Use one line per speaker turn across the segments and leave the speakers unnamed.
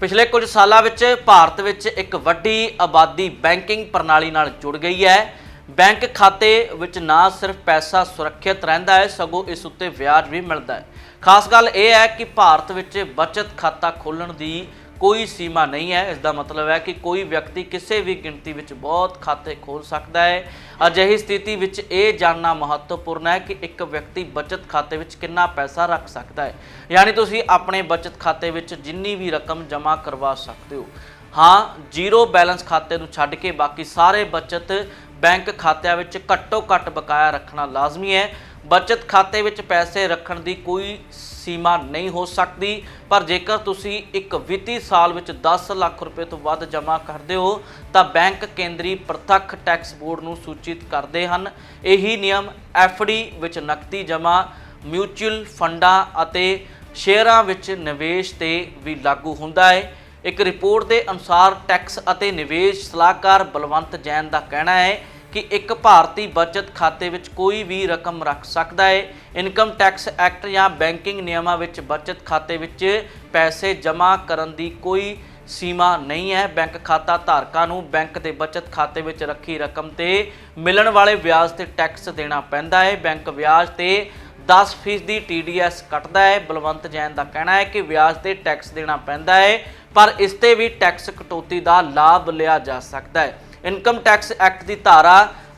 ਪਿਛਲੇ ਕੁਝ ਸਾਲਾਂ ਵਿੱਚ ਭਾਰਤ ਵਿੱਚ ਇੱਕ ਵੱਡੀ ਆਬਾਦੀ ਬੈਂਕਿੰਗ ਪ੍ਰਣਾਲੀ ਨਾਲ ਜੁੜ ਗਈ ਹੈ। ਬੈਂਕ ਖਾਤੇ ਵਿੱਚ ਨਾ ਸਿਰਫ ਪੈਸਾ ਸੁਰੱਖਿਅਤ ਰਹਿੰਦਾ ਹੈ, ਸਗੋਂ ਇਸ ਉੱਤੇ ਵਿਆਜ ਵੀ ਮਿਲਦਾ ਹੈ। ਖਾਸ ਗੱਲ ਇਹ ਹੈ ਕਿ ਭਾਰਤ ਵਿੱਚ ਬਚਤ ਖਾਤਾ ਖੋਲ੍ਹਣ ਦੀ ਕੋਈ ਸੀਮਾ ਨਹੀਂ ਹੈ। ਇਸ ਦਾ ਮਤਲਬ ਹੈ ਕਿ ਕੋਈ ਵਿਅਕਤੀ ਕਿਸੇ ਵੀ ਗਿਣਤੀ ਵਿੱਚ ਬਹੁਤ ਖਾਤੇ ਖੋਲ ਸਕਦਾ ਹੈ। ਅਜਿਹੀ ਸਥਿਤੀ ਵਿੱਚ ਇਹ ਜਾਣਨਾ ਮਹੱਤਵਪੂਰਨ ਹੈ ਕਿ ਇੱਕ ਵਿਅਕਤੀ ਬਚਤ ਖਾਤੇ ਵਿੱਚ ਕਿੰਨਾ ਪੈਸਾ ਰੱਖ ਸਕਦਾ ਹੈ। ਯਾਨੀ ਤੁਸੀਂ ਆਪਣੇ ਬਚਤ ਖਾਤੇ ਵਿੱਚ ਜਿੰਨੀ ਵੀ ਰਕਮ ਜਮ੍ਹਾਂ ਕਰਵਾ ਸਕਦੇ ਹੋ। ਹਾਂ, ਜ਼ੀਰੋ ਬੈਲੈਂਸ ਖਾਤੇ ਨੂੰ ਛੱਡ ਕੇ ਬਾਕੀ ਸਾਰੇ ਬਚਤ ਬੈਂਕ ਖਾਤਿਆਂ ਵਿੱਚ ਘੱਟੋ ਘੱਟ ਬਕਾਇਆ ਰੱਖਣਾ ਲਾਜ਼ਮੀ ਹੈ। ਬਚਤ ਖਾਤੇ ਵਿੱਚ ਪੈਸੇ ਰੱਖਣ ਦੀ ਕੋਈ ਸੀਮਾ ਨਹੀਂ ਹੋ ਸਕਦੀ, ਪਰ ਜੇਕਰ ਤੁਸੀਂ ਇੱਕ ਵਿੱਤੀ ਸਾਲ ਵਿੱਚ 10 ਲੱਖ ਰੁਪਏ ਤੋਂ ਵੱਧ ਜਮ੍ਹਾਂ ਕਰਦੇ ਹੋ, ਤਾਂ ਬੈਂਕ ਕੇਂਦਰੀ ਪ੍ਰਤੱਖ ਟੈਕਸ ਬੋਰਡ ਨੂੰ ਸੂਚਿਤ ਕਰਦੇ ਹਨ। ਇਹੀ ਨਿਯਮ ਡੀ ਵਿੱਚ ਨਕਦੀ ਜਮ੍ਹਾਂ, ਮਿਊਚੁਅਲ ਫੰਡਾਂ ਅਤੇ ਸ਼ੇਅਰਾਂ ਵਿੱਚ ਨਿਵੇਸ਼ ਤੇ ਵੀ ਲਾਗੂ ਹੁੰਦਾ ਹੈ। ਇੱਕ ਰਿਪੋਰਟ ਦੇ ਅਨੁਸਾਰ ਟੈਕਸ ਅਤੇ ਨਿਵੇਸ਼ ਸਲਾਹਕਾਰ ਬਲਵੰਤ ਜੈਨ ਦਾ ਕਹਿਣਾ ਹੈ ਕਿ ਇੱਕ ਭਾਰਤੀ ਬਚਤ ਖਾਤੇ ਵਿੱਚ ਕੋਈ ਵੀ ਰਕਮ ਰੱਖ ਸਕਦਾ ਹੈ। ਇਨਕਮ ਟੈਕਸ ਐਕਟ ਜਾਂ ਬੈਂਕਿੰਗ ਨਿਯਮਾਂ ਵਿੱਚ ਬਚਤ ਖਾਤੇ ਵਿੱਚ ਪੈਸੇ ਜਮ੍ਹਾਂ ਕਰਨ ਦੀ ਕੋਈ ਸੀਮਾ ਨਹੀਂ ਹੈ। ਬੈਂਕ ਖਾਤਾ ਧਾਰਕਾਂ ਨੂੰ ਬੈਂਕ ਦੇ ਬਚਤ ਖਾਤੇ ਵਿੱਚ ਰੱਖੀ ਰਕਮ ਤੇ ਮਿਲਣ ਵਾਲੇ ਵਿਆਜ ਤੇ ਟੈਕਸ ਦੇਣਾ ਪੈਂਦਾ ਹੈ। ਬੈਂਕ ਵਿਆਜ ਤੇ 10% ਦੀ TDS ਕੱਟਦਾ ਹੈ। ਬਲਵੰਤ ਜੈਨ ਦਾ ਕਹਿਣਾ ਹੈ ਕਿ ਵਿਆਜ ਤੇ ਟੈਕਸ ਦੇਣਾ ਪੈਂਦਾ ਹੈ। ਪਰ ਇਸ ਤੇ ਵੀ ਟੈਕਸ ਕਟੌਤੀ ਦਾ ਲਾਭ ਲਿਆ ਜਾ ਸਕਦਾ ਹੈ। ਇਨਕਮ ਟੈਕਸ ਐਕਟ ਦੀ ਧਾਰਾ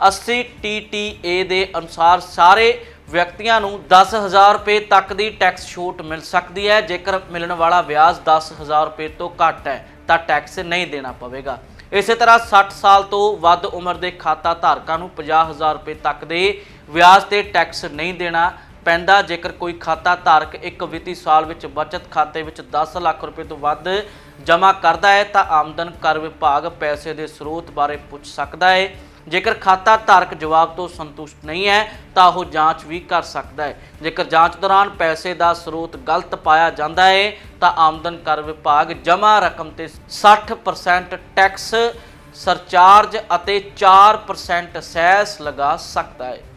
80 TTA ਦੇ ਅਨੁਸਾਰ ਸਾਰੇ ਵਿਅਕਤੀਆਂ ਨੂੰ 10000 ਰੁਪਏ ਤੱਕ ਦੀ ਟੈਕਸ ਛੂਟ ਮਿਲ ਸਕਦੀ ਹੈ। ਜੇਕਰ ਮਿਲਣ ਵਾਲਾ ਵਿਆਜ 10000 ਰੁਪਏ ਤੋਂ ਘੱਟ ਹੈ, ਤਾਂ ਟੈਕਸ ਨਹੀਂ ਦੇਣਾ ਪਵੇਗਾ। ਇਸੇ ਤਰ੍ਹਾਂ 60 ਸਾਲ ਤੋਂ ਵੱਧ ਉਮਰ ਦੇ ਖਾਤਾ ਧਾਰਕਾਂ ਨੂੰ 50000 ਰੁਪਏ ਤੱਕ ਦੇ ਵਿਆਜ ਤੇ ਟੈਕਸ ਨਹੀਂ ਦੇਣਾ ਪੈਂਦਾ। ਜੇਕਰ ਕੋਈ ਖਾਤਾ ਧਾਰਕ ਇੱਕ ਵਿੱਤੀ ਸਾਲ ਵਿੱਚ ਬਚਤ ਖਾਤੇ ਵਿੱਚ 10 ਲੱਖ ਰੁਪਏ ਤੋਂ ਵੱਧ ਜਮ੍ਹਾਂ ਕਰਦਾ ਹੈ, ਤਾਂ ਆਮਦਨ ਕਰ ਵਿਭਾਗ ਪੈਸੇ ਦੇ ਸਰੋਤ ਬਾਰੇ ਪੁੱਛ ਸਕਦਾ ਹੈ। ਜੇਕਰ ਖਾਤਾ ਧਾਰਕ ਜਵਾਬ ਤੋਂ ਸੰਤੁਸ਼ਟ ਨਹੀਂ ਹੈ, ਤਾਂ ਉਹ ਜਾਂਚ ਵੀ ਕਰ ਸਕਦਾ ਹੈ। ਜੇਕਰ ਜਾਂਚ ਦੌਰਾਨ ਪੈਸੇ ਦਾ ਸਰੋਤ ਗਲਤ ਪਾਇਆ ਜਾਂਦਾ ਹੈ, ਤਾਂ ਆਮਦਨ ਕਰ ਵਿਭਾਗ ਜਮ੍ਹਾਂ ਰਕਮ ਤੇ 60% ਟੈਕਸ ਸਰਚਾਰਜ ਅਤੇ 4% ਸੈਸ ਲਗਾ ਸਕਦਾ ਹੈ।